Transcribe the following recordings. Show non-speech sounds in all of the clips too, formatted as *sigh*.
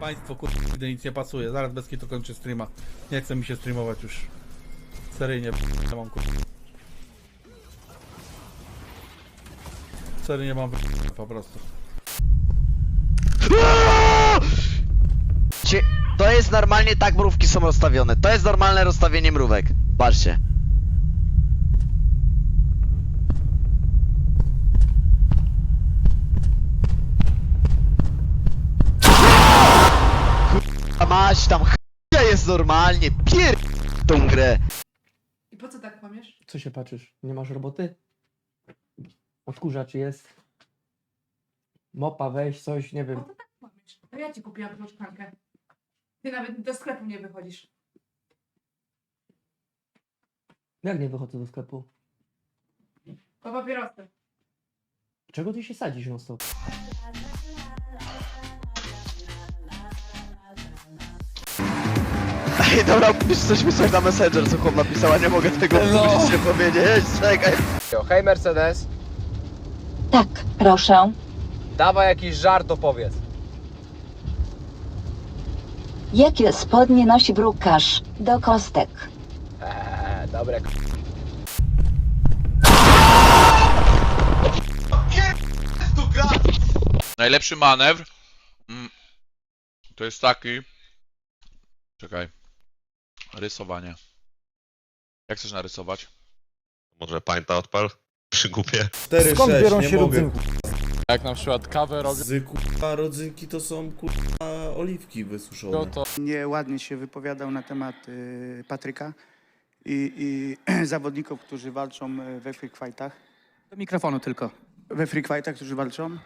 Państwo kurde nic nie pasuje. Zaraz bez to kończę streama. Nie chce mi się streamować już. Seryjnie p- mam kurde. Seryjnie mam po prostu. To jest normalnie tak mrówki są rozstawione. To jest normalne rozstawienie mrówek. Patrzcie. Kurwa mać tam ch**a jest normalnie. Pier... tą grę. I po co tak kłamiesz? Co się patrzysz? Nie masz roboty? Odkurzacz jest. Mopa weź coś, nie Po wiem. co tak kłamiesz? To ja ci kupiłam tą szklankę. Ty nawet do sklepu nie wychodzisz. Jak nie wychodzę do sklepu? Po papierosy. Czego ty się sadzisz non stop? Ej, dobra, musisz coś wysłać na Messenger, co chłop napisała, nie mogę tego No. publicznie powiedzieć, czekaj. Hej Mercedes, Tak, proszę. dawaj jakiś żart opowiedz. Jakie spodnie nosi brukarz? Do kostek. Eee, dobre. k- Najlepszy manewr mm, to jest taki. Czekaj. Rysowanie. Jak chcesz narysować? Może pańta odpal? Przy głupie. 4, Skąd 6, biorą nie się mogę. rodzynki? Jak na przykład kawę robią, Z kurwa rodzynki to są kurwa oliwki wysuszone. to Nieładnie się wypowiadał na temat y, Patryka i, i *clears throat* zawodników, którzy walczą y, we free fightach. Do mikrofonu tylko. We free fightach, którzy walczą.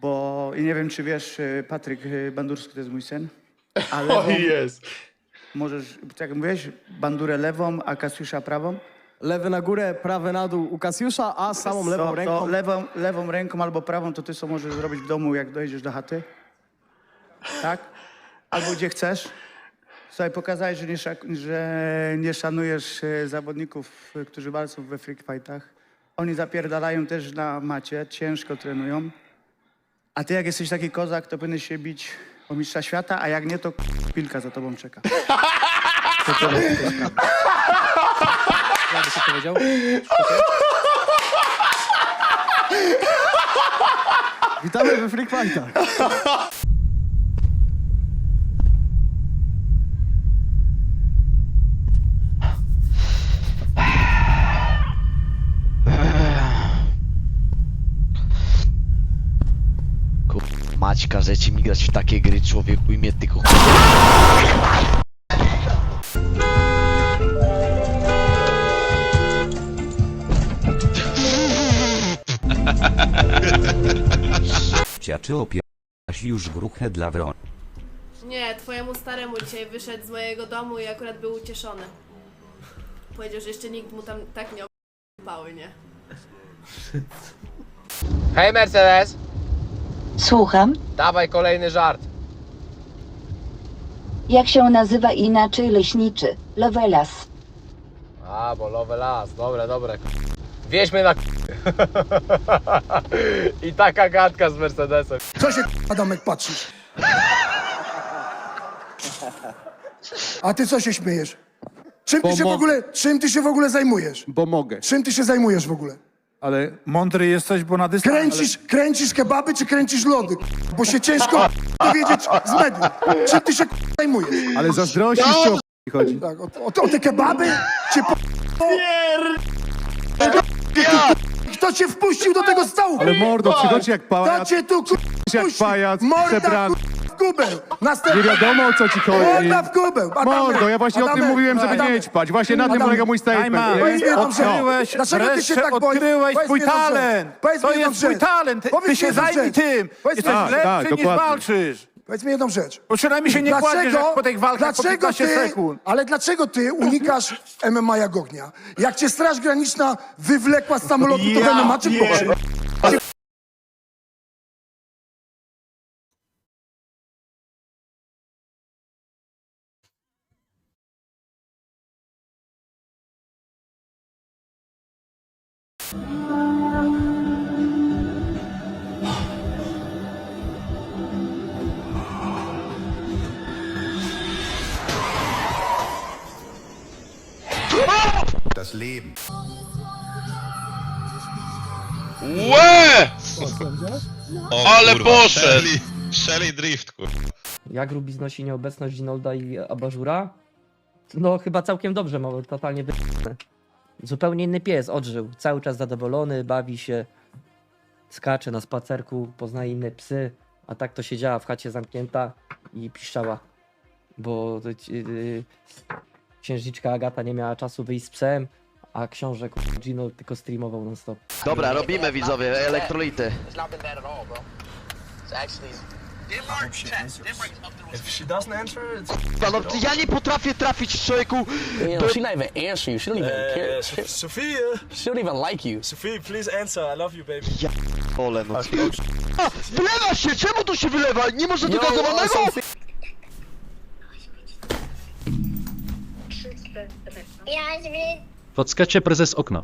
Bo i nie wiem, czy wiesz, y, Patryk y, Bandurski to jest mój syn. A lewą, *laughs* jest. Możesz, tak jak mówiłeś, bandurę lewą, a Kasiusza prawą. Lewy na górę, prawy na dół u Kasiusza, a samą lewą to, ręką. To lewą, lewą ręką albo prawą to ty co możesz zrobić w domu, jak dojedziesz do chaty. Tak? Albo gdzie chcesz. Słuchaj, pokazałeś, że nie, szak- że nie szanujesz e, zawodników, e, którzy walczą we freak fightach. Oni zapierdalają też na macie, ciężko trenują. A ty jak jesteś taki kozak, to powinieneś się bić o mistrza świata, a jak nie, to pilka za tobą czeka. To. Jak byś powiedział? Witamy we Freak Fightach. Mać, każecie mi grać w takie gry, człowieku, i mnie tylko... Czy opieraś już gruchę dla wron? Nie, twojemu staremu dzisiaj wyszedł z mojego domu i akurat był ucieszony. Powiedział, że jeszcze nikt mu tam tak nie opały, nie? Hej Mercedes, Słucham. dawaj kolejny żart. Jak się nazywa inaczej leśniczy? Lovelas. A, bo Las, dobre, dobre. Wieźmy na k- *laughs* I taka gadka z Mercedesem. Co się Adamek patrzysz? A ty co się śmiejesz? Czym ty się w ogóle, czym ty się w ogóle zajmujesz? Bo mogę. Czym ty się zajmujesz w ogóle? Ale mądry jesteś, bo na dystans... Kręcisz, kręcisz kebaby czy kręcisz lody? Bo się ciężko *laughs* dowiedzieć z mediów. Czym ty się zajmujesz? Ale zazdrościsz, czy o chodzi? Tak, o, o, o te kebaby? Cię po... Kto cię wpuścił do tego stołu? Ale mordo, przychodzi jak Kto pajac, cię tu kur... jak wpuścił? pajac, Morda przebrany. W kubeł! Nie wiadomo o co ci chodzi. Morda w kubeł! Adamek, Mordo, ja właśnie o tym mówiłem, żeby Adamek. nie ćpać. Właśnie na tym polega mój statement. Powiedz mi jedną O, rzecz. no. Dlaczego ty się tak boisz? odkryłeś Powiedz swój mi jedną rzecz. talent. Powiedz mi To jedną jest twój rzecz. talent. Ty, Powiedz ty mi się jedną zajmij rzecz. tym. Powiedz mi Jesteś jedną lepszy niż Dokładnie. walczysz. Powiedz mi jedną rzecz. Bo przynajmniej się nie kładziesz jak po tych walkach po dlaczego 15 ty, sekund. Ale dlaczego ty unikasz MMA Jagognia? Jak cię Straż Graniczna wywlekła z samolotu, to Ja MMA czy w boksie? Das Leben. Łe! O, Ale kurwa, poszedł! Shelly, Shelly Drift, kurwa. Jak Rubi znosi nieobecność Ginolda i Abażura? No chyba całkiem dobrze, ma totalnie wy... Zupełnie inny pies, odżył. Cały czas zadowolony, bawi się, skacze na spacerku, poznaje inne psy, a tak to siedziała w chacie zamknięta i piszczała. Bo to ci- yy, księżniczka Agata nie miała czasu wyjść z psem, a książę kurwa, Gino tylko streamował non stop. Dobra, robimy widzowie, elektrolity. Kurwa, No, ja nie potrafię trafić człowieku. Do... She not even answer you. She don't even care. Sophia! She don't even like you. Sophia, please answer. I love you, baby. Ole, no. A, wylewa się! Czemu to się wylewa? Nie może do gazowanego? Ja drzwi, Podskacze prezes okna.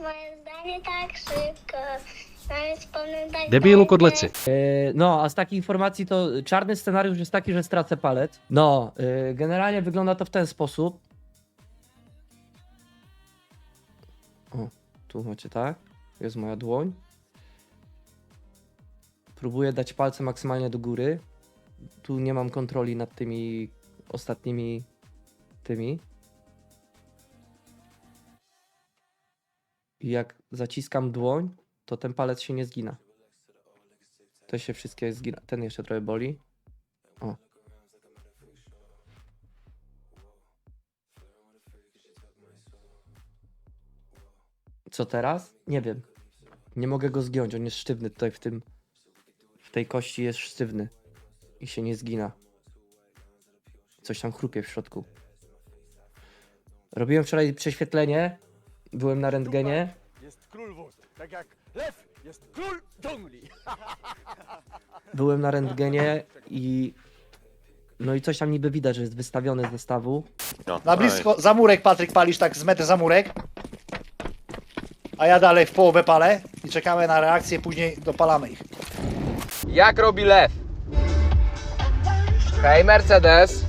moje zdanie tak szybko. Nawet wspomnę tak Debilu kodlecy. E, No, a z takich informacji to czarny scenariusz jest taki, że stracę palec. No, e, generalnie wygląda to w ten sposób. O, tu macie tak. Jest moja dłoń. Próbuję dać palce maksymalnie do góry. Tu nie mam kontroli nad tymi ostatnimi tymi. I jak zaciskam dłoń, to ten palec się nie zgina. To się wszystkie zgina. Ten jeszcze trochę boli. O. Co teraz? Nie wiem. Nie mogę go zgiąć, on jest sztywny tutaj w tym. W tej kości jest sztywny. I się nie zgina. Coś tam chrupie w środku. Robiłem wczoraj prześwietlenie. Byłem na rentgenie. Jest król wód. Tak jak lew jest król dżungli. *laughs* Byłem na rentgenie i. No i coś tam niby widać, że jest wystawione z zestawu. Na blisko, za murek Patryk palisz tak z metr za murek. A ja dalej w połowę palę i czekamy na reakcję, później dopalamy ich. Jak robi lew? Hej Mercedes.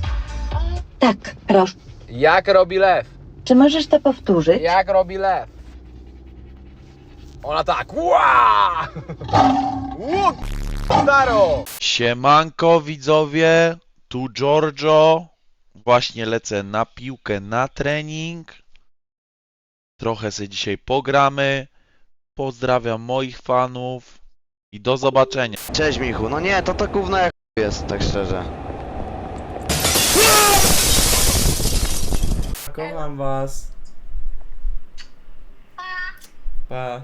Tak, proszę. Jak robi lew? Czy możesz to powtórzyć? Jak robi lew? Ona tak. Ła! Łuk! Staro! Siemanko widzowie, tu Giorgio. Właśnie lecę na piłkę na trening. Trochę sobie dzisiaj pogramy. Pozdrawiam moich fanów i do zobaczenia. Cześć Michu, no nie, to to gówno jak jest, tak szczerze. Kocham was. Pa.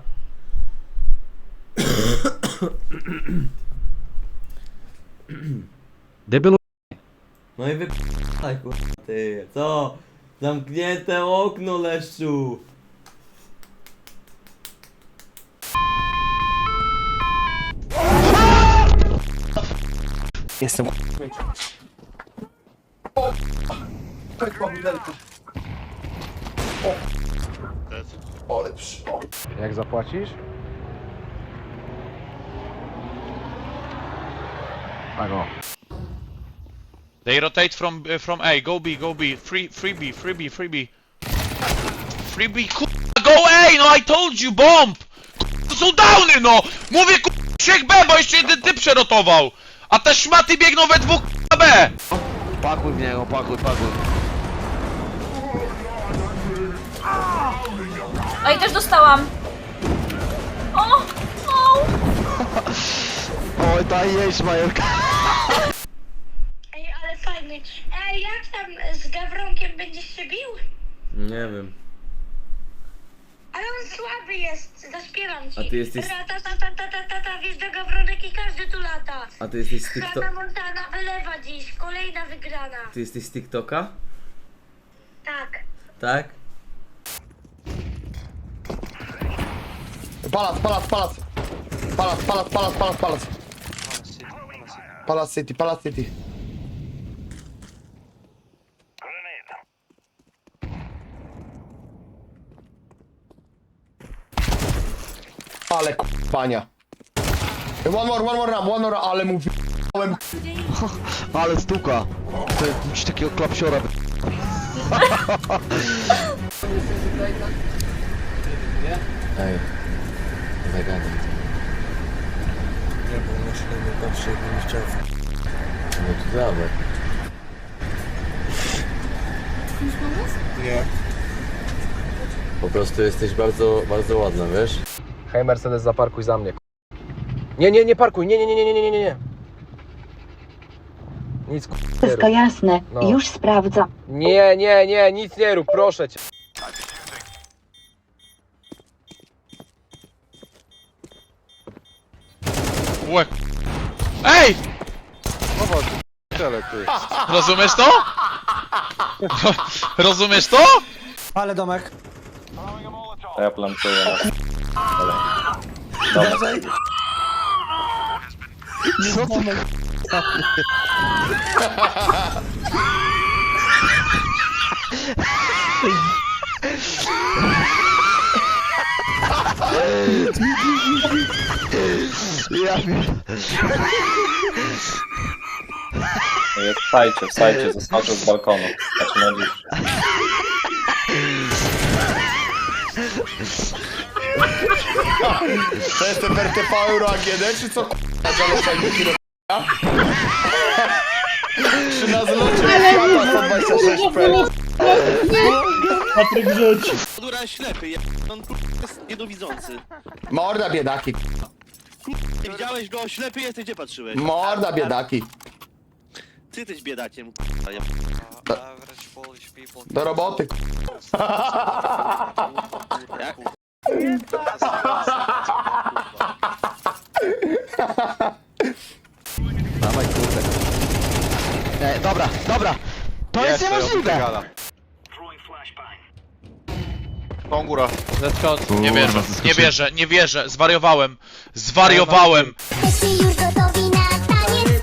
Debilu. No i wy... kurwa ty, co? Zamknięte okno, leszczu! Jestem. Jak zapłacisz? Tak o. They rotate from uh, from A. Go B, go B. Free free B, free B, free B. Free B, kurwa, go A! No I told you, bomb! Kurwa, To są downy, no! Mówię, kurwa, trzech B, bo jeszcze jeden typ przerotował! A te szmaty biegną we dwóch, kurwa, B! Pakuj w niego, pakuj, pakuj. Oj, też dostałam. O! O! *laughs* Oj, daj jeść, Majorka. Ej, ale fajny. Ej, jak tam z Gawronkiem będziesz się bił? Nie wiem. Ale on słaby jest, zaśpiewam ci. A ty jesteś- Rata, ta, ta, ta, ta, ta, ta, wjeżdża Gawronek i każdy tu lata. A ty jesteś z TikToka? Hanna Montana wylewa dziś, kolejna wygrana. Ty jesteś z TikToka? Tak. Tak? Pałac, pałac, pałac. Pałac, pałac, pałac, pałac, pałac. Pałac City, Pałac City. Ale k***ania. One more, one more ram, one more, ale mu w***ałem. *laughs* Ale stuka. To jest takiego klapsiora. *laughs* Ej, zagadaj. Nie, bo na siebie nie patrzy, jakby nie chciał. No to dawaj. Nie. Po prostu jesteś bardzo, bardzo ładna, wiesz? Hej Mercedes, zaparkuj za mnie. Nie, nie, nie parkuj, nie, nie, nie, nie, nie, nie, nie, nie. Nic k***, nie rób. jasne, No. już sprawdzam. Nie, nie, nie, nic nie rób, proszę cię. łeb. Ej! No właśnie, ty. Rozumiesz to? Rozumiesz to? Ale domek. To ja plantuję. No. Dobra. Co ty? *laughs* na... Wstajcie, wstajcie, zaskoczył z balkonu. Dziś. To jest ten RTV Euro AGD, czy co k***a zaleczenie kilo Czy na zlocie świata 126 p Patryk rzuci. Dura ślepy, on jest niedowidzący. Morda biedaki, Kurde, widziałeś go, ślepy jesteś, gdzie patrzyłeś? Morda biedaki. Ty tyś biedakiem. kurwa, ja... Do- people. Do roboty. Dawaj kurde. E, dobra, dobra. To jest niemożliwe. Tą góra. Zeskocz. Nie Kurwa, wierzę, nie zaskoczyłem. wierzę, nie wierzę, zwariowałem, zwariowałem. Już gotowi na taniec